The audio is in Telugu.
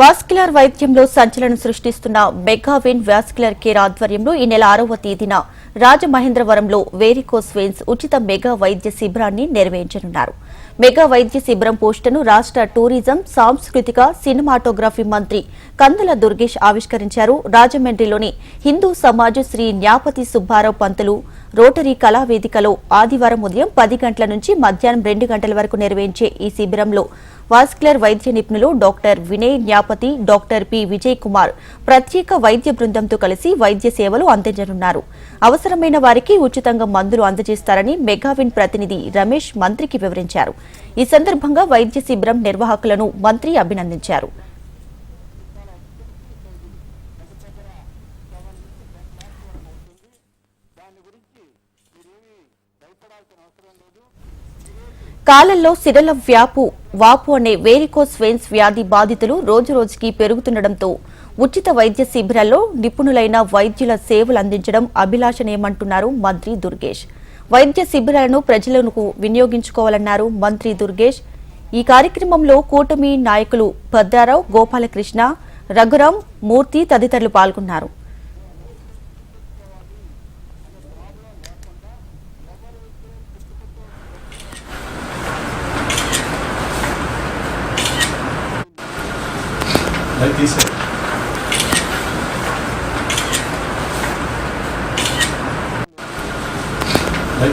వాస్క్యులర్ వైద్యంలో సంచలనం సృష్టిస్తున్న మెగావిన్ వాస్క్యులర్ కేర్ ఆధ్వర్యంలో ఈ నెల ఆరవ తేదీన రాజమహేంద్రవరంలో వేరికోస్ వెయిన్స్ ఉచిత మెగా వైద్య శిబిరాన్ని నిర్వహించనున్నారు. మెగా వైద్య శిబిరం పోస్టును రాష్ట్ర టూరిజం సాంస్కృతిక సినిమాటోగ్రఫీ మంత్రి కందుల దుర్గేష్ ఆవిష్కరించారు. రాజమండ్రిలోని హిందూ సమాజ్ శ్రీ న్యాపతి సుబ్బారావు పంతులు రోటరీ కళా వేదికలో ఆదివారం ఉదయం పది గంటల నుంచి మధ్యాహ్నం రెండు గంటల వరకు నిర్వహించే ఈ శిబిరంలో వాస్కులర్ వైద్య నిపుణులు doctor Vinay Nyapati doctor P. Vijay Kumar ప్రత్యేక వైద్య బృందంతో కలిసి వైద్య సేవలు అందించనున్నారు అవసరమైన వారికి ఉచితంగా మందులు అందజేస్తారని మెగావిన్ ప్రతినిధి రమేష్ మంత్రికి వివరించారు. ఈ సందర్భంగా వైద్య శిబిరం నిర్వాహకులను మంత్రి అభినందించారు. కాలంలో సిరల వ్యాపు వాపు అనే వేరికోస్ వెయిన్స్ వ్యాధి బాధితులు రోజురోజుకి పెరుగుతుండటంతో ఉచిత వైద్య శిబిరాల్లో నిపుణులైన వైద్యుల సేవలు అందించడం అభిలాషనేమంటున్నారు మంత్రి దుర్గేష్. వైద్య శిబిరాలను ప్రజలకు వినియోగించుకోవాలన్నారు మంత్రి దుర్గేష్. ఈ కార్యక్రమంలో కూటమి నాయకులు పద్దారావు గోపాలకృష్ణ రఘురాం మూర్తి తదితరులు పాల్గొన్నారు. Vai ter certo.